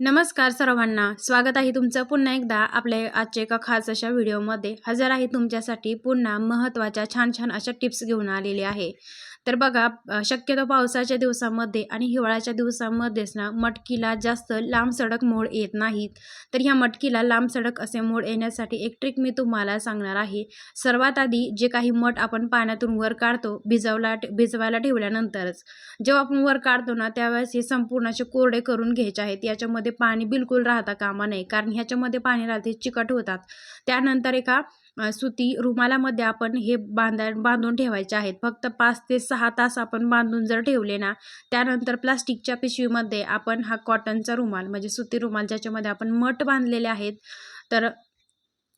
नमस्कार सर्वांना. स्वागत आहे तुमचं पुन्हा एकदा आपल्या आजच्या एका खास अशा व्हिडिओमध्ये. हजर आहे तुमच्यासाठी पुन्हा महत्त्वाच्या छान छान अशा टिप्स घेऊन आलेली आहे. तर बघा शक्यतो पावसाच्या दिवसामध्ये आणि हिवाळ्याच्या दिवसामध्येच ना मटकीला जास्त लांब सडक मोड येत नाहीत. तर ह्या मटकीला लांब सडक असे मोड येण्यासाठी एक ट्रिक मी तुम्हाला सांगणार आहे. सर्वात आधी जे काही मठ आपण पाण्यातून वर काढतो भिजवला भिजवायला ठेवल्यानंतरच. जेव्हा आपण वर काढतो ना त्यावेळेस हे संपूर्ण असे कोरडे करून घ्यायचे आहेत. याच्यामध्ये पाणी बिलकुल राहता कामा नये कारण ह्याच्यामध्ये पाणी राहते चिकट होतात. त्यानंतर एका सुती रुमालामध्ये आपण हे बांधा बांधून ठेवायचे आहेत. फक्त पाच ते सहा तास आपण बांधून जर ठेवले ना त्यानंतर प्लास्टिकच्या पिशवीमध्ये आपण हा कॉटनचा रुमाल म्हणजे सुती रुमाल ज्याच्यामध्ये आपण मठ बांधलेले आहेत तर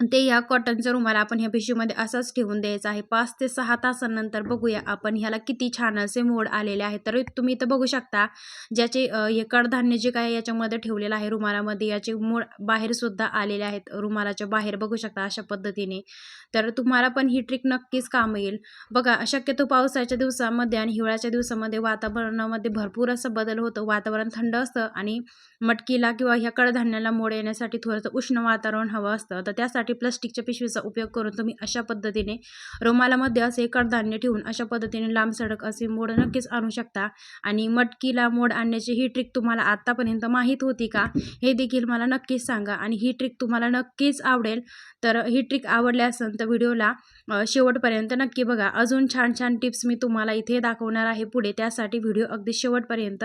ते ह्या कॉटनचा रुमाल आपण ह्या पिशवीमध्ये असाच ठेवून द्यायचा आहे. पाच ते सहा तासानंतर बघूया आपण ह्याला किती छान असे मोड आलेले आहेत. तर तुम्ही इथं बघू शकता ज्याचे हे कडधान्य जे काय याच्यामध्ये ठेवलेलं आहे रुमालामध्ये याचे मोड बाहेरसुद्धा आलेले आहेत. रुमालाच्या बाहेर बघू शकता अशा पद्धतीने. तर तुम्हाला पण ही ट्रिक नक्कीच काम येईल. बघा शक्यतो पावसाच्या दिवसामध्ये आणि हिवाळ्याच्या दिवसामध्ये वातावरणामध्ये भरपूर असं बदल होतो. वातावरण थंड असतं आणि मटकीला किंवा ह्या कडधान्याला मोड येण्यासाठी थोडंसं उष्ण वातावरण हवं असतं. तर त्यासाठी प्लास्टिकच्या पिशवीचा उपयोग करून तुम्ही अशा पद्धतीने रुमालामध्ये असे कडधान्य ठेवून अशा पद्धतीने लांब सडक असे मोड नक्कीच आणू शकता. आणि मटकीला मोड आणण्याची ही ट्रिक तुम्हाला आत्तापर्यंत माहीत होती का? हे देखील मला नक्कीच सांगा. आणि ही ट्रिक तुम्हाला नक्कीच आवडेल. तर ही ट्रिक आवडली असेल तर व्हिडिओला शेवटपर्यंत नक्की बघा. अजून छान छान टिप्स मी तुम्हाला इथे दाखवणार आहे पुढे. त्यासाठी व्हिडिओ अगदी शेवटपर्यंत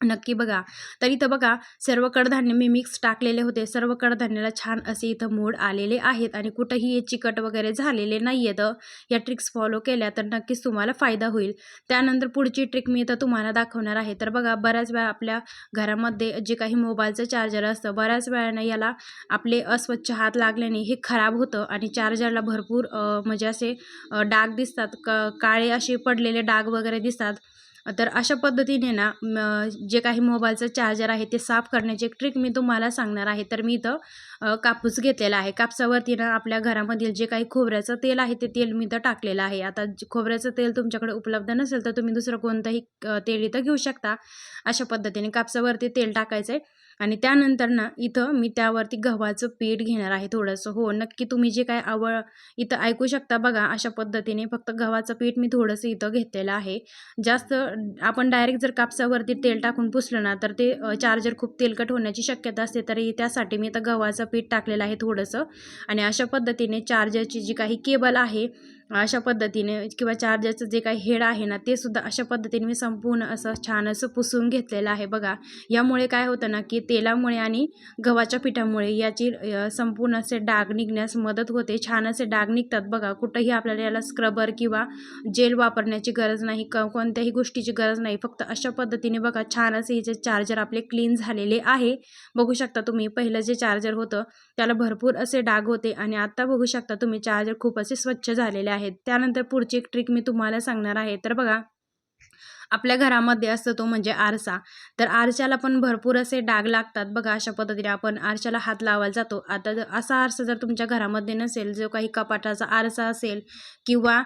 नक्की बघा. तर इथं बघा सर्व कडधान्य मी मिक्स टाकलेले होते. सर्व कडधान्याला छान असे इथं मोड आलेले आहेत आणि कुठंही हे चिकट वगैरे झालेले नाही आहेत या ट्रिक्स फॉलो केल्या तर नक्कीच तुम्हाला फायदा होईल. त्यानंतर पुढची ट्रिक मी इथं तुम्हाला दाखवणार आहे. तर बघा बऱ्याच वेळा आपल्या घरामध्ये जे काही मोबाईलचं चार्जर असतं बऱ्याच वेळानं याला आपले अस्वच्छ हात लागल्याने हे खराब होतं आणि चार्जरला भरपूर म्हणजे असे डाग दिसतात. क काळे असे पडलेले डाग वगैरे दिसतात. तर अशा पद्धतीने ना जे काही मोबाईलचं चार्जर आहे ते साफ करण्याची एक ट्रिक मी तुम्हाला सांगणार आहे. तर मी इथं कापूस घेतलेला आहे. कापसावरती ना आपल्या घरामधील जे काही खोबऱ्याचं तेल आहे ते तेल मी इथं टाकलेलं आहे. आता खोबऱ्याचं तेल तुमच्याकडे उपलब्ध नसेल तर तुम्ही दुसरं कोणतंही तेल इथं घेऊ शकता. अशा पद्धतीने कापसावरती तेल टाकायचं आहे आणि त्यानंतर ना इथं मी त्यावरती गव्हाचं पीठ घेणार आहे थोडंसं. हो नक्की तुम्ही जे काय आवड इथं ऐकू शकता बघा अशा पद्धतीने फक्त गव्हाचं पीठ मी थोडंसं इथं घेतलेलं आहे. जास्त आपण डायरेक्ट जर कापसावरती तेल टाकून पुसलं ना तर ते चार्जर खूप तेलकट होण्याची शक्यता असते तरी त्यासाठी मी इथं गव्हाचं पीठ टाकलेलं आहे थोडंसं. आणि अशा पद्धतीने चार्जरची जी काही केबल आहे अशा पद्धतीने किंवा चार्जरचं जे काही हेड आहे ना ते सुद्धा अशा पद्धतीने मी संपूर्ण असं छान असं पुसून घेतलेलं आहे बघा. यामुळे काय होतं ना की तेलामुळे आणि गव्हाच्या पिठामुळे याची संपूर्ण असे डाग निघण्यास मदत होते. छान असे डाग निघतात बघा. कुठंही आपल्याला याला स्क्रबर किंवा जेल वापरण्याची गरज नाही क कोणत्याही गोष्टीची गरज नाही. फक्त अशा पद्धतीने बघा छान असे हे जे चार्जर आपले क्लीन झालेले आहे. बघू शकता तुम्ही पहिलं जे चार्जर होतं त्याला भरपूर असे डाग होते आणि आत्ता बघू शकता तुम्ही चार्जर खूप असे स्वच्छ झालेले आहेत. त्यानंतर पुढची एक ट्रिक मी तुम्हाला सांगणार आहे. तर बघा आपल्या घरामध्ये असतो तो म्हणजे आरसा. तर आरशाला पण भरपूर असे डाग लागतात बघा अशा पद्धतीने आपण आरशाला हात लावायला जातो. आता असा आरसा जर तुमच्या घरामध्ये नसेल जो काही कपाटाचा आरसा असेल किंवा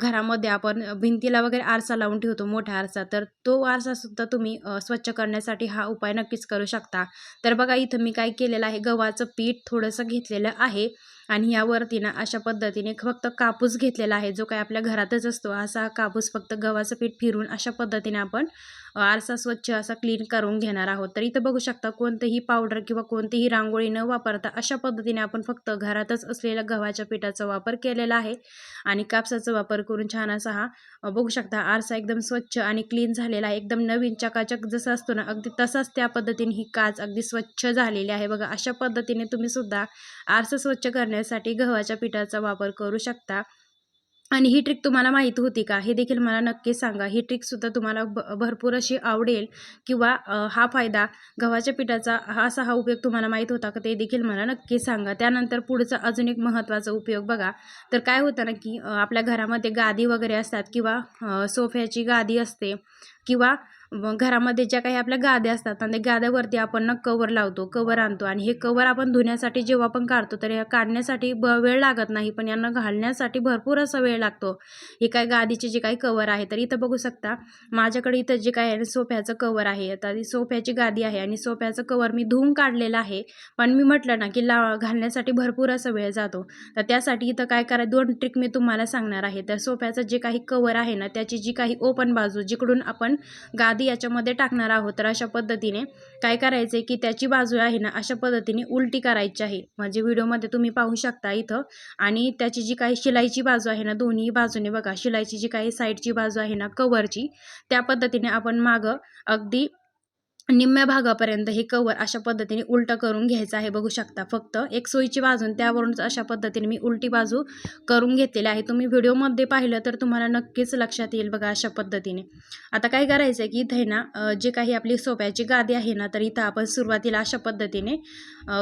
घरामध्ये आपण भिंतीला वगैरे आरसा लावून ठेवतो मोठा आरसा तर तो आरसासुद्धा तुम्ही स्वच्छ करण्यासाठी हा उपाय नक्कीच करू शकता. तर बघा इथं मी काय केलेलं आहे गव्हाचं पीठ थोडंसं घेतलेलं आहे. आणि यावरती ना अशा पद्धतीने फक्त कापूस घेतलेला आहे जो काही आपल्या घरातच असतो असा कापूस फक्त गव्हाचं पीठ फिरून अशा पद्धतीने आपण आरसा स्वच्छ असा क्लीन करून घेणार आहोत. तर इथं बघू शकता कोणतेही पावडर किंवा कोणतीही रांगोळी न वापरता अशा पद्धतीने आपण फक्त घरातच असलेल्या गव्हाच्या पिठाचा वापर केलेला आहे. आणि कापसाचा वापर करून छान असा हा बघू शकता आरसा एकदम स्वच्छ आणि क्लीन झालेला आहे. एकदम नवीन चकाचक जसं असतो ना अगदी तसाच त्या पद्धतीने ही काच अगदी स्वच्छ झालेली आहे. बघा अशा पद्धतीने तुम्ही सुद्धा आरसा स्वच्छ करण्यासाठी गव्हाच्या पिठाचा वापर करू शकता. आणि ही ट्रिक तुम्हाला माहीत होती का? हे देखील मला नक्की सांगा. ही ट्रिकसुद्धा तुम्हाला भ भरपूर अशी आवडेल किंवा हा फायदा गव्हाच्या पिठाचा हा असा हा उपयोग तुम्हाला माहीत होता का ते देखील मला नक्की सांगा. त्यानंतर पुढचा अजून एक महत्त्वाचा उपयोग बघा. तर काय होतं ना की आपल्या घरामध्ये गादी वगैरे असतात किंवा सोफ्याची गादी असते. किंवा घरामध्ये ज्या काही आपल्या गाद्या असतात आणि त्या गाद्यावरती आपण ना कवर लावतो कवर आणतो. आणि हे कवर आपण धुण्यासाठी जेव्हा पण काढतो तर या काढण्यासाठी ब वेळ लागत नाही पण यांना घालण्यासाठी भरपूर असा वेळ लागतो. हे काय गादीचे जे काही कवर आहे तर इथं बघू शकता माझ्याकडे इथं जे काय आहे सोफ्याचं कवर आहे. आता सोफ्याची गादी आहे आणि सोफ्याचं कवर मी धुवून काढलेलं आहे. पण मी म्हटलं ना की ला घालण्यासाठी भरपूर असा वेळ जातो. तर त्यासाठी इथं काय करा दोन ट्रिक मी तुम्हाला सांगणार आहे. तर सोफ्याचं जे काही कवर आहे ना त्याची जी काही ओपन बाजू जिकडून आपण गादी याच्यामध्ये टाकणार आहोत. तर अशा पद्धतीने काय करायचं आहे की त्याची बाजू आहे ना अशा पद्धतीने उलटी करायची आहे. म्हणजे व्हिडिओमध्ये तुम्ही पाहू शकता इथं. आणि त्याची जी काही शिलाईची बाजू आहे ना दोन्ही बाजूने बघा. शिलाईची जी काही साईडची बाजू आहे ना कवरची त्या पद्धतीने आपण मागं अगदी निम्म्या भागापर्यंत हे कवर अशा पद्धतीने उलटं करून घ्यायचं आहे. बघू शकता फक्त एक सोयीची बाजून त्यावरूनच अशा पद्धतीने मी उलटी बाजू करून घेतलेली आहे. तुम्ही व्हिडिओमध्ये पाहिलं तर तुम्हाला नक्कीच लक्षात येईल बघा अशा पद्धतीने. आता काय करायचं आहे की इथं आहे ना जे काही आपली सोप्याची गादी आहे ना तर इथं आपण सुरुवातीला अशा पद्धतीने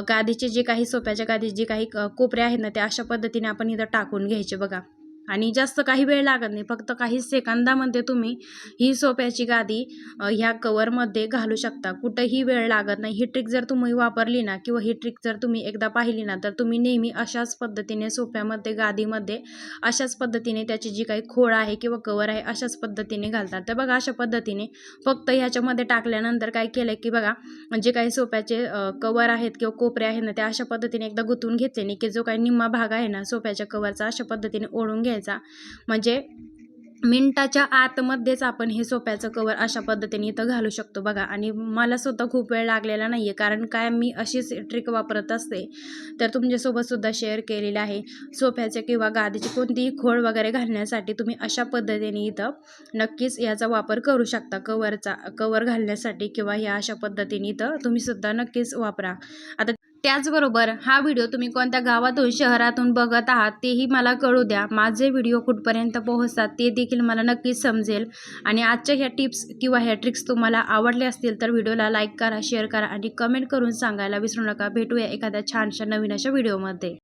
गादीचे जे काही सोप्याच्या गादीचे जे काही कोपऱ्या आहेत ना ते अशा पद्धतीने आपण इथं टाकून घ्यायचे बघा. आणि जास्त काही वेळ लागत नाही. फक्त काही सेकंदामध्ये तुम्ही ही सोप्याची गादी ह्या कवरमध्ये घालू शकता. कुठंही वेळ लागत नाही. ही ट्रिक जर तुम्ही वापरली ना किंवा ही ट्रिक जर तुम्ही एकदा पाहिली ना तर तुम्ही नेहमी अशाच पद्धतीने सोप्यामध्ये गादीमध्ये अशाच पद्धतीने त्याची जी काही खोळ आहे किंवा कवर आहे अशाच पद्धतीने घालतात. तर बघा अशा पद्धतीने फक्त ह्याच्यामध्ये टाकल्यानंतर काय केलं की बघा जे काही सोप्याचे कवर आहेत किंवा कोपरे आहेत ना ते अशा पद्धतीने एकदा गुतून घेतले की जो काही निम्मा भाग आहे ना सोप्याच्या कवरचा अशा पद्धतीने ओढून घ्यायचा. म्हणजे मिनटाच्या आतमध्येच आपण हे सोप्याचं कवर अशा पद्धतीने इथं घालू शकतो बघा. आणि मला सुद्धा खूप वेळ लागलेला नाही आहे कारण काय मी अशीच ट्रिक वापरत असते. तर तुमच्यासोबतसुद्धा शेअर केलेले आहे. सोफ्याचे किंवा गादीची कोणतीही खोळ वगैरे घालण्यासाठी तुम्ही अशा पद्धतीने इथं नक्कीच याचा वापर करू शकता. कवरचा कवर घालण्यासाठी किंवा ह्या अशा पद्धतीने इथं तुम्ही सुद्धा नक्कीच वापरा. आता त्याचबरोबर हा व्हिडिओ तुम्ही कोणत्या गावातून शहरातून बघत आहात तेही मला कळू द्या. माझे व्हिडिओ कुठपर्यंत पोहोचतात ते देखील मला नक्कीच समजेल. आणि आजच्या ह्या टिप्स किंवा ह्या ट्रिक्स तुम्हाला आवडल्या असतील तर व्हिडिओला लाईक करा शेअर करा आणि कमेंट करून सांगायला विसरू नका. भेटूया एखाद्या छानशा नवीन अशा व्हिडिओमध्ये.